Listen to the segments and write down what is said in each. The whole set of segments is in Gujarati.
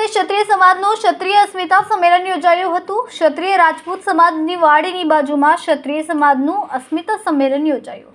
ખાતે ક્ષત્રિય સમાજનું ક્ષત્રિય અસ્મિતા સંમેલન યોજાયું હતું. ક્ષત્રિય રાજપૂત સમાજની વાડીની બાજુમાં ક્ષત્રિય સમાજનું અસ્મિતા સંમેલન યોજાયું.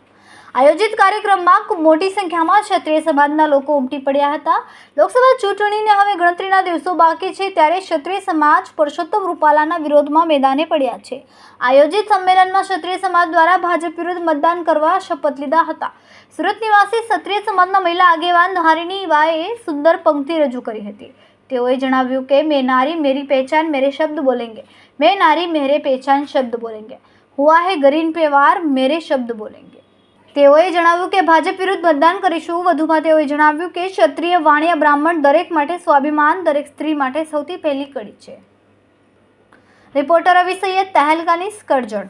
આયોજિત કાર્યક્રમમાં મોટી સંખ્યામાં ક્ષત્રિય સમાજના લોકો ઉમટી પડ્યા હતા. લોકસભા ચૂંટણીને હવે ગણતરીના દિવસો બાકી છે ત્યારે ક્ષત્રિય સમાજ પુરુષોત્તમ રૂપાલાના વિરોધમાં મેદાને પડ્યા છે. આયોજિત સંમેલનમાં ક્ષત્રિય સમાજ દ્વારા ભાજપ વિરુદ્ધ મતદાન કરવા શપથ લીધા હતા. સુરત નિવાસી ક્ષત્રિય સમાજના મહિલા આગેવાન હારિણી બાએ સુંદર પંક્તિ રજૂ કરી હતી. તેઓએ જણાવ્યું કે મેં નારી મેરી પહેચાન મેરે શબ્દ બોલેંગે. મેં નારી મેરે પહેચાન શબ્દ બોલેંગે. હુઆ હે ગરીન પે વાર મેરે શબ્દ બોલેંગે. તેઓએ જણાવ્યું કે ભાજપ વિરુદ્ધ મતદાન કરીશું. વધુમાં તેઓએ જણાવ્યું કે ક્ષત્રિય વાણિયા બ્રાહ્મણ દરેક માટે સ્વાભિમાન દરેક સ્ત્રી માટે સૌથી પહેલી કડી છે. રિપોર્ટર રવિ સૈયદ તહેલકાની કરજણ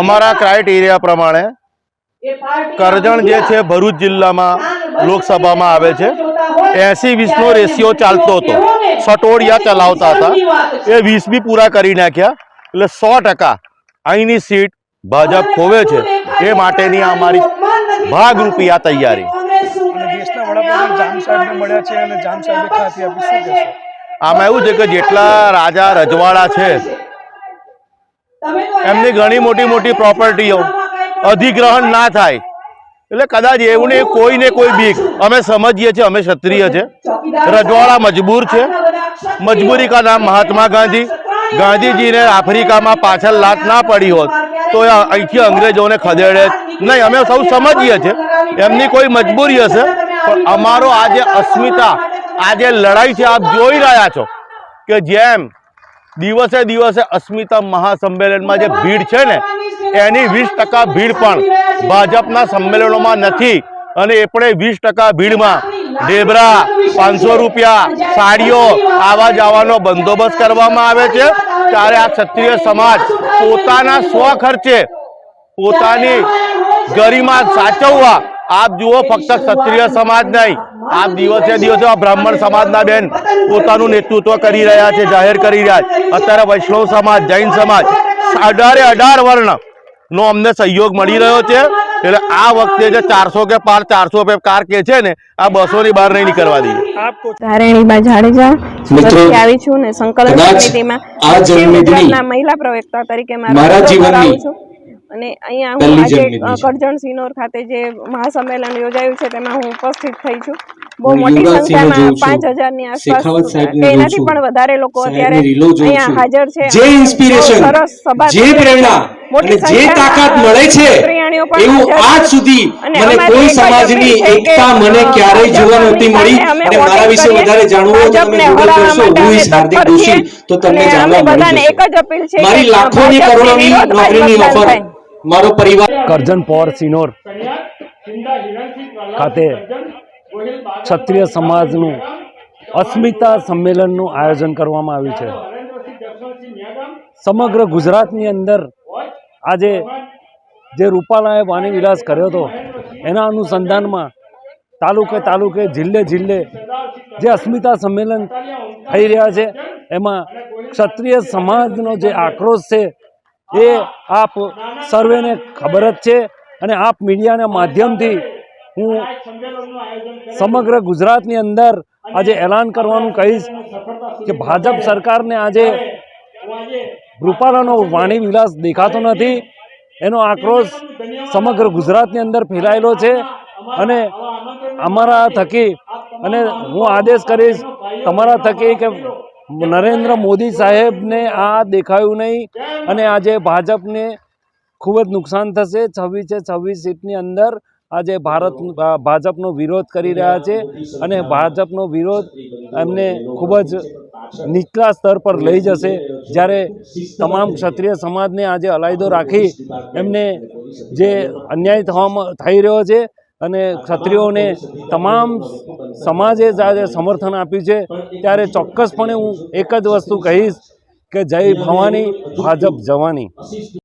અમારા ક્રાઇટેરિયા પ્રમાણે કરજણ જે છે ભરૂચ જિલ્લામાં લોકસભામાં આવે છે. એસી વીસનો રેશિયો ચાલતો હતો. સટોડિયા ચલાવતા હતા. એ વીસ બી પૂરા કરી નાખ્યા. એટલે સો ટકા અહીંની સીટ ભાજપ ખોવે છે. એ માટેની અમારી ભાગરૂપી આ તૈયારી. આમાં એવું છે કે જેટલા રાજા રજવાડા છે એમની ઘણી મોટી મોટી પ્રોપર્ટીઓ અધિગ્રહણ ના થાય. એટલે કદાચ એવું નહીં, કોઈને કોઈ બીક. અમે સમજીએ છીએ, અમે ક્ષત્રિય છે. રજવાડા મજબૂર છે. મજબૂરી કા નામ મહાત્મા ગાંધી. ગાંધીજીને આફ્રિકામાં પાછળ લાત ના પડી હોત, તો એ અહીંથી અંગ્રેજોને ખદેડે. નહીં, અમે સૌ સમજીએ છીએ. એમની કોઈ મજબૂરી હશે? પણ અમારો આ જે અસ્મિતા આ જે લડાઈ છે, આપ જોઈ રહ્યા છો કે જેમ દિવસે દિવસે અસ્મિતા મહાસંમેલનમાં જે ભીડ છે ને એની વીસ ટકા ભીડ પણ ભાજપના સંમેલનોમાં નથી. અને એ પણ વીસ ટકા ભીડમાં ઢેબરા, પાંચસો રૂપિયા, સાડીઓ, આવા જવાનો બંદોબસ્ત કરવામાં આવે છે. ત્યારે આ ક્ષત્રિય સમાજ પોતાના સ્વ ખર્ચે પોતાની ગરિમા સાચવવા આપ જુઓ, ફક્ત ક્ષત્રિય સમાજ નહીં, આપ દિવસે દિવસે આ બ્રાહ્મણ સમાજના બેન પોતાનું નેતૃત્વ કરી રહ્યા છે, જાહેર કરી રહ્યા છે. અત્યારે વૈષ્ણવ સમાજ, જૈન સમાજ, અઢારે અઢાર વર્ણ નો અમને સહયોગ મળી રહ્યો છે. એટલે આ વખતે જે ચારસો કે પાર ચારસો પે કાર કે છે ને આ બસો ની બહાર નહીં નીકળવા દઈએ. આપ જાડેજા આવી છું ને સંકલન સમિતિમાં. આ પશ્ચિમ જન્મદિની ગુજરાતના મહિલા પ્રવક્તા તરીકે મારા જીવનની છું. અને અહીંયા હું આજે. કરજણ સિનોર ખાતે જે મહાસંમેલન યોજાયું છે તેમાં હું ઉપસ્થિત થઈ છું. બહુ મોટી સંખ્યામાં. પાંચ આસપાસ સાહેબને કે જોઉં એનાથી પણ વધારે લોકો અત્યારે અહીંયા હાજર છે. સરસ સભા જે પ્રેરણા મોટી અને જે તાકાત મળે છે એવું આજ સુધી મને કોઈ સમાજની એકતા મને ક્યારેય જોવા નહોતી મળી. અને મારા વિશે વધારે જાણવું હોય તો તમે ગૂગલ કરશો હું ઇસ હાર્દિક દોશી તો તમને જાણવા મળી જશે. એક જ અપીલ છે કે મારી લાખોની કરોડોની નોકરીની ઓફર મારો પરિવાર કરજણ પોર સિનોર ખાતે ક્ષત્રિય સમાજનું અસ્મિતા સંમેલનનું આયોજન કરવામાં આવ્યું છે. સમગ્ર ગુજરાતની અંદર આજે જે રૂપાલાએ વાણી વિલાસ કર્યો હતો, એના અનુસંધાનમાં તાલુકે તાલુકે, જિલ્લે જિલ્લે જે અસ્મિતા સંમેલન થઈ રહ્યા છે, એમાં ક્ષત્રિય સમાજનો જે આક્રોશ છે, એ આપ સર્વેને ખબર જ છે અને આપ મીડિયાના માધ્યમથી હું સમગ્ર ગુજરાતની અંદર આજે એલાન કરવાનું કહીશ કે ભાજપ સરકારને આજે રૂપાલાનો વાણી વિલાસ દેખાતો નથી. એનો આક્રોશ સમગ્ર ગુજરાતની અંદર ફેલાયેલો છે અને અમારા થકી અને હું આદેશ કરીશ તમારા થકી કે નરેન્દ્ર મોદી સાહેબને આ દેખાયું નહીં અને આજે ભાજપને ખૂબ જ નુકસાન થશે. છવ્વીસે છવ્વીસ સીટની અંદર આજે ભારત, ભાજપનો વિરોધ કરી રહ્યા છે અને ભાજપનો વિરોધ એમને ખૂબ જ નીચલા સ્તર પર લઈ જશે. જ્યારે તમામ ક્ષત્રિય સમાજને આજે અલાયદો રાખી એમને જે અન્યાય થવામાં થઈ રહ્યો છે અને ક્ષત્રિયોને તમામ સમાજે જ આજે સમર્થન આપ્યું છે, ત્યારે ચોક્કસપણે હું એક જ વસ્તુ કહીશ કે જય ભવાની, ભાજપ જવાની.